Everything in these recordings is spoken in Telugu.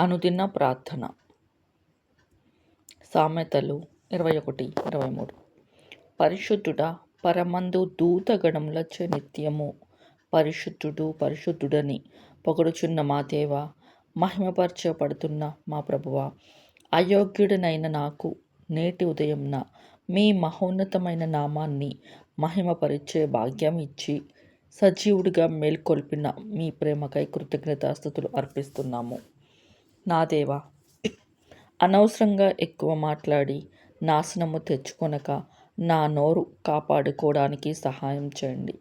అనుదిన ప్రార్థన. సామెతలు ఇరవై ఒకటి ఇరవై మూడు. పరిశుద్ధుడ పరమందు దూతగణములచే నిత్యము. పరిశుద్ధుడు పరిశుద్ధుడని పొగడుచున్న మా దేవ మహిమపరచబడుతున్న మా ప్రభువ అయోగ్యుడనైన నాకు నేటి ఉదయంన మీ మహోన్నతమైన నామాన్ని మహిమపరిచే భాగ్యం ఇచ్చి సజీవుడిగా మేల్కొల్పిన మీ ప్రేమకై కృతజ్ఞతాస్థుతులు అర్పిస్తున్నాము. నా దేవా అనవసరంగా ఎక్కువ మాట్లాడి నాశనము తెచ్చుకొనక నా నోరు కాపాడుకోవడానికి సహాయం చేయండి.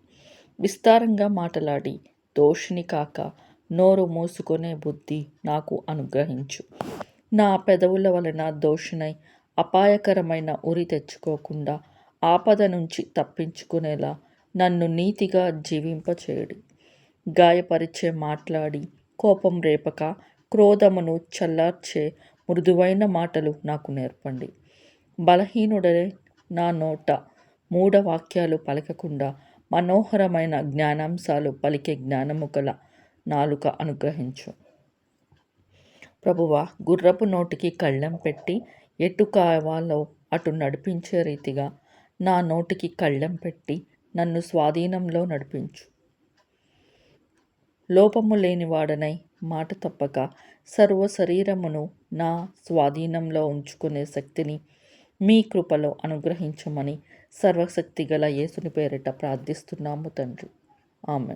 విస్తారంగా మాట్లాడి దోషిని కాక నోరు మూసుకునే బుద్ధి నాకు అనుగ్రహించు. నా పెదవుల వలన దోషినై అపాయకరమైన ఉరి తెచ్చుకోకుండా ఆపద నుంచి తప్పించుకునేలా నన్ను నీతిగా జీవింపచేయడు. గాయపరిచే మాట్లాడి కోపం రేపక క్రోధమును చల్లార్చే మృదువైన మాటలు నాకు నేర్పండి. బలహీనుడనే నా నోట మూఢ వాక్యాలు పలకకుండా మనోహరమైన జ్ఞానాంశాలు పలికే జ్ఞానము గల నాలుక అనుగ్రహించు. ప్రభువ గుర్రపు నోటికి కళ్ళెం పెట్టి ఎటు కావాలో అటు నడిపించే రీతిగా నా నోటికి కళ్ళెం పెట్టి నన్ను స్వాధీనంలో నడిపించు. లోపము లేనివాడనై మాట తప్పక సర్వ శరీరమును నా స్వాధీనంలో ఉంచుకునే శక్తిని మీ కృపలో అనుగ్రహించమని సర్వశక్తి గల యేసుని పేరిట ప్రార్థిస్తున్నాము తండ్రి. ఆమె